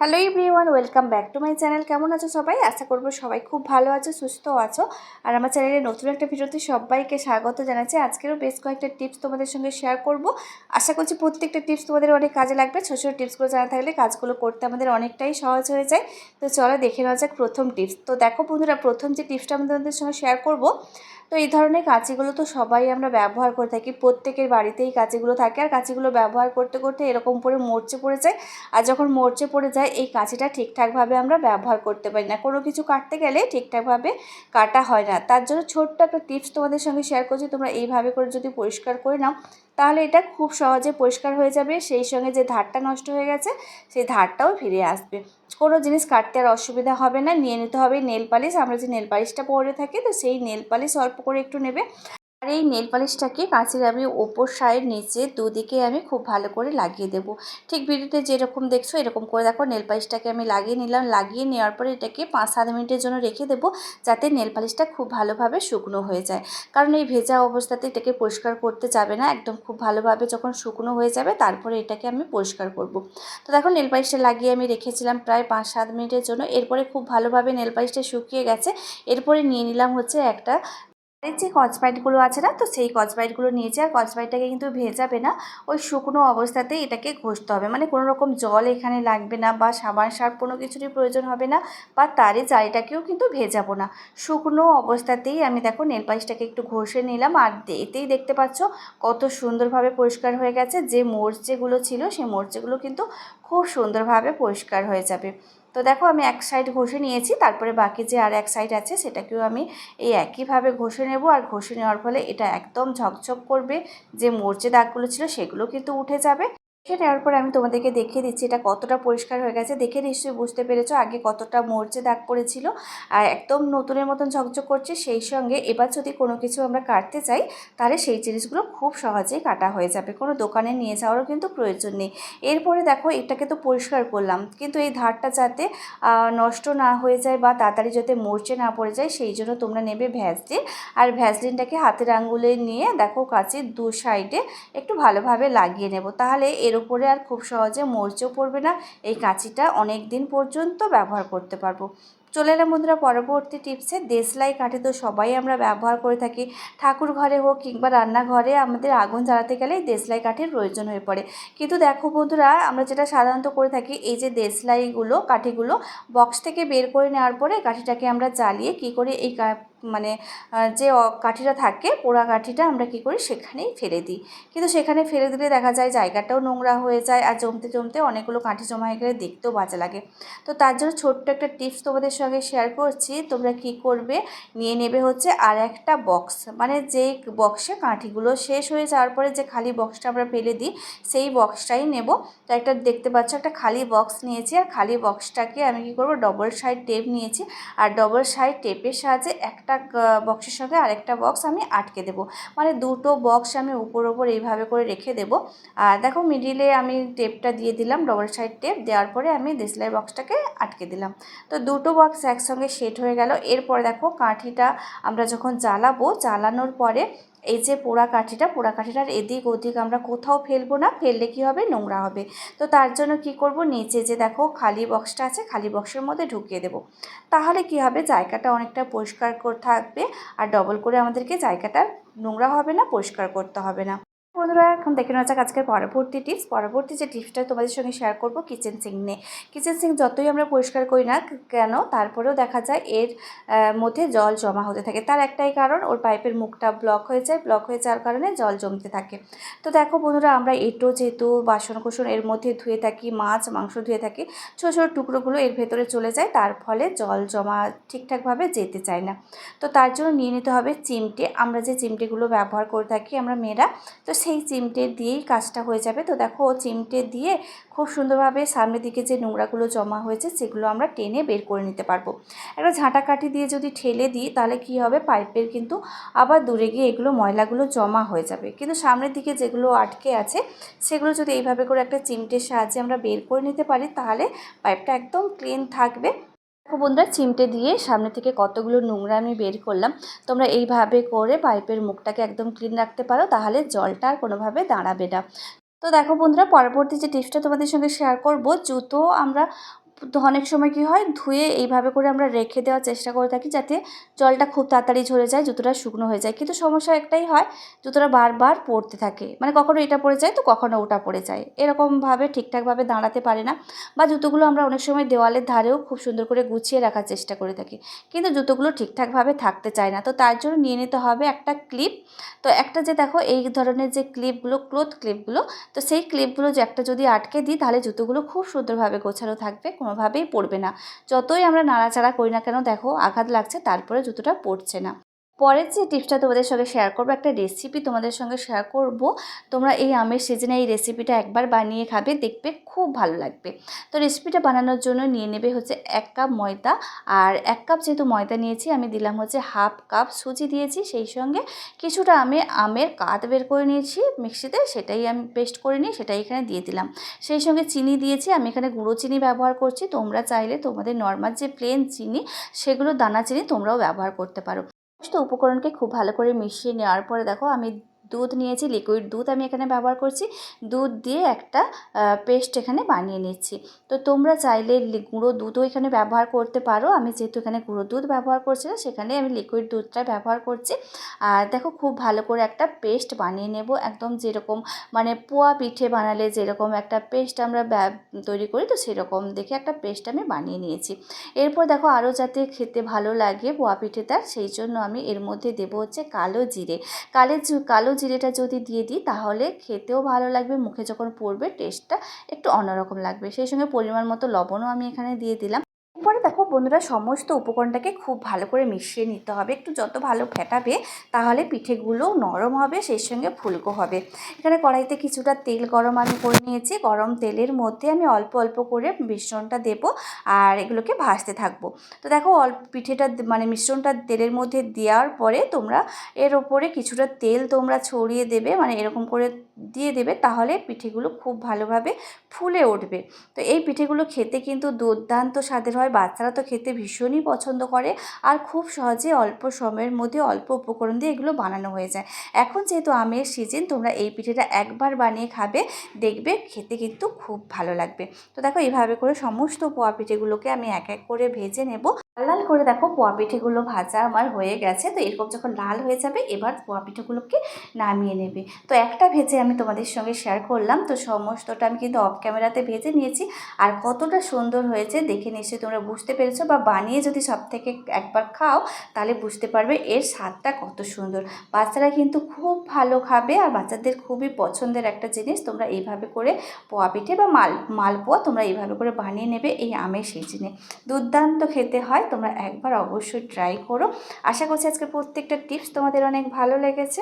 Hello everyone welcome back to my channel কেমন আছো সবাই? আশা করব সবাই খুব ভালো আছো, সুস্থ আছো। আর আমার চ্যানেলে নতুন একটা ভিডিওতে সবাইকে স্বাগত জানাচ্ছি। আজকেরও বেশ কয়েকটা টিপস তোমাদের সঙ্গে শেয়ার করব। আশা করছি প্রত্যেকটা টিপস তোমাদের অনেক কাজে লাগবে। ছোটো ছোটো টিপসগুলো জানা থাকলে কাজগুলো করতে আমাদের অনেকটাই সহজ হয়ে যায়। তো চলো দেখে নেওয়া যাক প্রথম টিপস তো দেখো বন্ধুরা, প্রথম যে টিপসটা আমি তোমাদের সঙ্গে শেয়ার করব, তো এই ধরনের কাঁচিগুলো তো সবাই আমরা ব্যবহার করে থাকি। প্রত্যেকের বাড়িতেই কাঁচিগুলো থাকে। আর কাঁচিগুলো ব্যবহার করতে করতে এরকম করে মরচে পড়ে যায়। আর যখন মরচে পড়ে যায় এই কাঁচিটা ঠিকঠাকভাবে আমরা ব্যবহার করতে পারি না। কোনো কিছু কাটতে গেলে ঠিকঠাকভাবে কাটা হয় না। তার জন্য ছোট্ট একটা টিপস তোমাদের সঙ্গে শেয়ার করছি। তোমরা এইভাবে করে যদি পরিষ্কার করে নাও, তাহলে এটা খুব সহজে পরিষ্কার হয়ে যাবে। সেই সঙ্গে যে ধারটা নষ্ট হয়ে গেছে, সেই ধারটাও ফিরে আসবে। কোনো জিনিস কাটতে আর অসুবিধা হবে না। নিয়ে নিতে হবে নেল পালিশ। আমরা যে নেল পালিশটা পরে থাকি, তো সেই নেল পালিশ অল্প করে একটু নেবে। আর এই নেল পালিশটাকে কাঁচের আমি ওপর সাইড নিচে দুদিকে আমি খুব ভালো করে লাগিয়ে দেবো। ঠিক ভিডিওতে যেরকম দেখছ এরকম করে দেখো, নেল পালিশটাকে আমি লাগিয়ে নিলাম। লাগিয়ে নেওয়ার পরে এটাকে পাঁচ সাত মিনিটের জন্য রেখে দেবো যাতে নেল পালিশটা খুব ভালোভাবে শুকনো হয়ে যায়। কারণ এই ভেজা অবস্থাতে এটাকে পরিষ্কার করতে যাবে না, একদম খুব ভালোভাবে যখন শুকনো হয়ে যাবে তারপরে এটাকে আমি পরিষ্কার করব। তো দেখো নেল পালিশটা লাগিয়ে আমি রেখেছিলাম প্রায় পাঁচ সাত মিনিটের জন্য। এরপরে খুব ভালোভাবে নেল পালিশটা শুকিয়ে গেছে। এরপরে নিয়ে নিলাম হচ্ছে একটা যে কচপাইটগুলো আছে না, তো সেই কচপাইটগুলো নিয়েছি আর কচপাইটটাকে কিন্তু ভেজাবে না। ওই শুকনো অবস্থাতেই এটাকে ঘষতে হবে। মানে কোনো রকম জল এখানে লাগবে না বা সাবান সার কোনো কিছুরই প্রয়োজন হবে না বা তারে জারিটাকেও কিন্তু ভেজাবো না। শুকনো অবস্থাতেই আমি দেখো নেল পালিশটাকে একটু ঘষে নিলাম আর এতেই দেখতে পাচ্ছ কত সুন্দরভাবে পরিষ্কার হয়ে গেছে। যে মোর্চেগুলো ছিল, সেই মোর্চেগুলো কিন্তু খুব সুন্দরভাবে পরিষ্কার হয়ে যাবে। তো দেখো আমি এক সাইড ঘষে নিয়েছি, তারপরে বাকি যে আর এক সাইড আছে সেটাকেও আমি এই একইভাবে ঘষে নেব আর ঘষে নেওয়ার ফলে এটা একদম ঝকঝক করবে। যে মোর্চে দাগগুলো ছিল সেগুলো কিন্তু উঠে যাবে। দেখে নেওয়ার পরে আমি তোমাদেরকে দেখিয়ে দিচ্ছি এটা কতটা পরিষ্কার হয়ে গেছে। দেখে নিশ্চয়ই বুঝতে পেরেছ আগে কতটা মরচে দাগ পড়েছিল। আর একদম নতুনের মতন ঝকঝক করছে, সেই সঙ্গে এবার যদি কোনো কিছু আমরা কাটতে চাই, তাহলে সেই জিনিসগুলো খুব সহজেই কাটা হয়ে যাবে। কোনো দোকানে নিয়ে যাওয়ারও কিন্তু প্রয়োজন নেই। এরপরে দেখো, এটাকে তো পরিষ্কার করলাম। কিন্তু এই ধারটা যাতে নষ্ট না হয়ে যায় বা তাড়াতাড়ি যাতে মরচে না পড়ে যায়, সেই জন্য তোমরা নেবে ভ্যাসলিন। আর ভ্যাসলিনটাকে হাতের আঙ্গুলে নিয়ে দেখো কাছে দু সাইডে একটু ভালোভাবে লাগিয়ে নেব। তাহলে এর উপরে আর খুব সহজে মরচেও পড়বে না। এই কাঁচিটা অনেক দিন পর্যন্ত ব্যবহার করতে পারব। চলে এলাম বন্ধুরা, পরবর্তী টিপসে দেশলাই কাঠে তো সবাই আমরা ব্যবহার করে থাকি। ঠাকুর ঘরে হোক কিংবা রান্নাঘরে আমাদের আগুন জ্বালাতে গেলে দেশলাই কাঠের প্রয়োজন হয়ে পড়ে। কিন্তু দেখো বন্ধুরা, আমরা যেটা সাধারণত করে থাকি, এই যে দেশলাইগুলো, কাঠিগুলো বক্স থেকে বের করে নেওয়ার পরে কাঠিটাকে আমরা জ্বালিয়ে কি করে, এই মানে যে কাঠিটা থাকে, পোড়া কাঠিটা আমরা কি করি, সেখানেই ফেলে দিই। কিন্তু সেখানে ফেলে দিলে দেখা যায় জায়গাটাও নোংরা হয়ে যায় আর জমতে জমতে অনেকগুলো কাঠি জমা হয়ে গেলে দেখতেও বাজে লাগে। তো তার জন্য ছোট্ট একটা টিপস তোমাদের সঙ্গে শেয়ার করছি, তোমরা কি করবে? নিয়ে নেবে হচ্ছে আর একটা বক্স মানে যে বক্সে কাঠিগুলো শেষ হয়ে যাওয়ার পরে যে খালি বক্সটা আমরা ফেলে দিই, সেই বক্সটাই নেব। তো একটা দেখতে পাচ্ছ, একটা খালি বক্স নিয়েছি, আর খালি বক্সটাকে আমি কি করব? ডবল সাইড টেপ নিয়েছি। আর ডবল সাইড টেপের সাহায্যে একটা বক্সের সঙ্গে আরেকটা বক্স আমি আটকে দেব। মানে দুটো বক্স আমি উপর ওপর এইভাবে করে রেখে দেব। আর দেখো মিডিলে আমি টেপটা দিয়ে দিলাম ডবল সাইড টেপ দেওয়ার পরে আমি দেশলাই বক্সটাকে আটকে দিলাম। তো দুটো বক্স একসঙ্গে সেট হয়ে গেল। এরপর দেখো কাঠিটা আমরা যখন জ্বালাবো, জ্বালানোর পরে এই যে পোড়া কাঠিটা, পোড়া কাঠিটার এদিক ওদিক আমরা কোথাও ফেলব না, ফেললে কি হবে? নোংরা হবে। তো তার জন্য কি করব? নিচে যে দেখো খালি বক্সটা আছে, খালি বক্সের মধ্যে ঢুকিয়ে দেব। তাহলে কি হবে? জায়গাটা অনেকটা পরিষ্কার করে থাকবে আর ডবল করে আমাদেরকে জায়গাটা নোংরা হবে না, পরিষ্কার করতে হবে না। বন্ধুরা, এখন দেখে নেওয়া যাক আজকের পরবর্তী টিপস পরবর্তী যে টিপসটা তোমাদের সঙ্গে শেয়ার করব কিচেন সিং নিয়ে। কিচেন সিং যতই আমরা পরিষ্কার করি না কেন, তারপরেও দেখা যায় এর মধ্যে জল জমা হতে থাকে। তার একটাই কারণ, ওর পাইপের মুখটা ব্লক হয়ে যায়। ব্লক হয়ে যাওয়ার কারণে জল জমতে থাকে। তো দেখো বন্ধুরা, আমরা এটো যেহেতু বাসন কোসন এর মধ্যে ধুয়ে থাকি, মাছ, মাংস ধুয়ে থাকি। ছোটো ছোটো টুকরোগুলো এর ভেতরে চলে যায়। তার ফলে জল জমা ঠিকঠাকভাবে যেতে চায় না। তো তার জন্য নিয়ে নিতে হবে চিমটে। আমরা যে চিমটেগুলো ব্যবহার করে থাকি, আমরা মেয়েরা, তো সেই চিমটে দিয়েই কাজটা হয়ে যাবে। তো দেখো, ও চিমটে দিয়ে খুব সুন্দরভাবে সামনের দিকে যে নোংরাগুলো জমা হয়েছে, সেগুলো আমরা টেনে বের করে নিতে পারব। একটা ঝাঁটা কাঠি দিয়ে যদি ঠেলে দিই, তাহলে কি হবে? পাইপের কিন্তু আবার দূরে গিয়ে এগুলো ময়লাগুলো জমা হয়ে যাবে। কিন্তু সামনের দিকে যেগুলো আটকে আছে, সেগুলো যদি এইভাবে করে একটা চিমটের সাহায্যে আমরা বের করে নিতে পারি, তাহলে পাইপটা একদম ক্লিন থাকবে। দেখো বন্ধুরা চিমটে দিয়ে সামনে থেকে কতগুলো নোংরা আমি বের করলাম, তোমরা এইভাবে করে পাইপের মুখটাকে একদম ক্লিন রাখতে পারো, তাহলে জলটা আর কোনোভাবে দাঁড়াবে না। তো দেখো বন্ধুরা, পরবর্তী যে টিপসটা তোমাদের সঙ্গে শেয়ার করব, জুতো আমরা তো অনেক সময় কি হয়, ধুয়ে এইভাবে করে আমরা রেখে দেওয়ার চেষ্টা করে থাকি যাতে জলটা খুব তাড়াতাড়ি ঝরে যায় জুতোটা শুকনো হয়ে যায়। কিন্তু সমস্যা একটাই হয় জুতোটা বারবার পড়তে থাকে মানে কখনো এটা পড়ে যায়, তো কখনো ওটা পড়ে যায়। এরকমভাবে ঠিকঠাকভাবে দাঁড়াতে পারে না বা জুতোগুলো আমরা অনেক সময় দেওয়ালের ধারেও খুব সুন্দর করে গুছিয়ে রাখার চেষ্টা করে থাকি। কিন্তু জুতোগুলো ঠিকঠাকভাবে থাকতে চায় না, তো তার জন্য নিয়ে নিতে হবে একটা ক্লিপ। তো একটা যে দেখো, এই ধরনের যে ক্লিপগুলো, ক্লোথ ক্লিপগুলো, তো সেই ক্লিপগুলো যে একটা যদি আটকে দিই, তাহলে জুতোগুলো খুব সুন্দরভাবে গোছানো থাকবে কোনোভাবেই পড়বে না। যতই আমরা নাড়াচাড়া করি না কেন, দেখো আঘাত লাগছে, তারপরে জুতোটা পড়ছে না। পরের যে টিপসটা তোমাদের সঙ্গে শেয়ার করব, একটা রেসিপি তোমাদের সঙ্গে শেয়ার করব। তোমরা এই আমের সিজনে এই রেসিপিটা একবার বানিয়ে খাবে, দেখবে খুব ভালো লাগবে। তো রেসিপিটা বানানোর জন্য নিয়ে নেবে হচ্ছে এক কাপ ময়দা, আর এক কাপ যেহেতু ময়দা নিয়েছি, আমি দিলাম হচ্ছে হাফ কাপ সুজি দিয়েছি, সেই সঙ্গে কিছুটা আমি আমের কাত বের করে নিয়েছি, মিক্সিতে সেটাই আমি পেস্ট করে নিই সেটাই এখানে দিয়ে দিলাম। সেই সঙ্গে চিনি দিয়েছি, আমি এখানে গুঁড়ো চিনি ব্যবহার করছি, তোমরা চাইলে তোমাদের নর্মাল যে প্লেন চিনি, সেগুলো দানা চিনি তোমরাও ব্যবহার করতে পারো। সমস্ত উপকরণকে খুব ভালো করে মিশিয়ে নেওয়ার পরে দেখো আমি দুধ নিয়েছি লিকুইড দুধ আমি এখানে ব্যবহার করছি। দুধ দিয়ে একটা পেস্ট এখানে বানিয়ে নিচ্ছি। তো তোমরা চাইলে গুঁড়ো দুধও এখানে ব্যবহার করতে পারো। আমি যেহেতু এখানে গুঁড়ো দুধ ব্যবহার করছি না, সেখানে আমি লিকুইড দুধটা ব্যবহার করছি। আর দেখো খুব ভালো করে একটা পেস্ট বানিয়ে নেব। একদম যেরকম মানে পোয়া পিঠে বানালে যেরকম একটা পেস্ট আমরা তৈরি করি, তো সেরকম দেখে একটা পেস্ট আমি বানিয়ে নিয়েছি। এরপর দেখো আরও যাতে খেতে ভালো লাগে পোয়া পিঠে তার সেই জন্য আমি এর মধ্যে দেবো হচ্ছে কালো জিরে। কালো কালো জিরেটা যদি দিয়ে দিই, তাহলে খেতেও ভালো লাগবে, মুখে যখন পড়বে টেস্টটা একটু অন্যরকম লাগবে। সেই সঙ্গে পরিমাণ মতো লবণও আমি এখানে দিয়ে দিলাম। বন্ধুরা সমস্ত উপকরণটাকে খুব ভালো করে মিশিয়ে নিতে হবে। একটু যত ভালো ফেটাবে তাহলে পিঠেগুলো নরম হবে, সেই সঙ্গে ফুলকো হবে। এখানে কড়াইতে কিছুটা তেল গরম আমি করে নিয়েছি। গরম তেলের মধ্যে আমি অল্প অল্প করে মিশ্রণটা দেব আর এগুলোকে ভাজতে থাকব। তো দেখো অল্প পিঠেটা মানে মিশ্রণটা তেলের মধ্যে দেওয়ার পরে তোমরা এর ওপরে কিছুটা তেল তোমরা ছড়িয়ে দেবে মানে এরকম করে দিয়ে দেবে তাহলে পিঠেগুলো খুব ভালোভাবে ফুলে উঠবে। তো এই পিঠেগুলো খেতে কিন্তু দুর্দান্ত স্বাদের হয়, বাচ্চারা তো খেতে ভীষণই পছন্দ করে আর খুব সহজে অল্প সময়ের মধ্যে অল্প উপকরণ দিয়ে এগুলো বানানো হয়ে যায়। এখন যেহেতু আমের সিজন তোমরা এই পিঠেটা একবার বানিয়ে খাবে, দেখবে খেতে কিন্তু খুব ভালো লাগবে। তো দেখো, এইভাবে করে সমস্ত পোয়া পিঠেগুলোকে আমি এক এক করে ভেজে নেব। লাল করে দেখো পোয়া পিঠেগুলো ভাজা আমার হয়ে গেছে। তো এরকম যখন লাল হয়ে যাবে, এবার পোয়া পিঠেগুলোকে নামিয়ে নেবে। তো একটা ভেজে আমি তোমাদের সঙ্গে শেয়ার করলাম। তো সমস্তটা আমি কিন্তু অফ ক্যামেরাতে ভেজে নিয়েছি। আর কতটা সুন্দর হয়েছে দেখে নিশ্চয়ই তোমরা বুঝতে পেরেছ বা বানিয়ে যদি সব থেকে একবার খাও, তাহলে বুঝতে পারবে এর স্বাদটা কত সুন্দর। বাচ্চারা কিন্তু খুব ভালো খাবে আর বাচ্চাদের খুবই পছন্দের একটা জিনিস। তোমরা এইভাবে করে পোয়া পিঠে বা মাল মালপোয়া তোমরা এইভাবে করে বানিয়ে নেবে এই আমের সিজনে। দুর্দান্ত খেতে হয়। তোমরা একবার অবশ্যই ট্রাই করো। আশা করছি আজকে প্রত্যেকটা টিপস তোমাদের অনেক ভালো লেগেছে।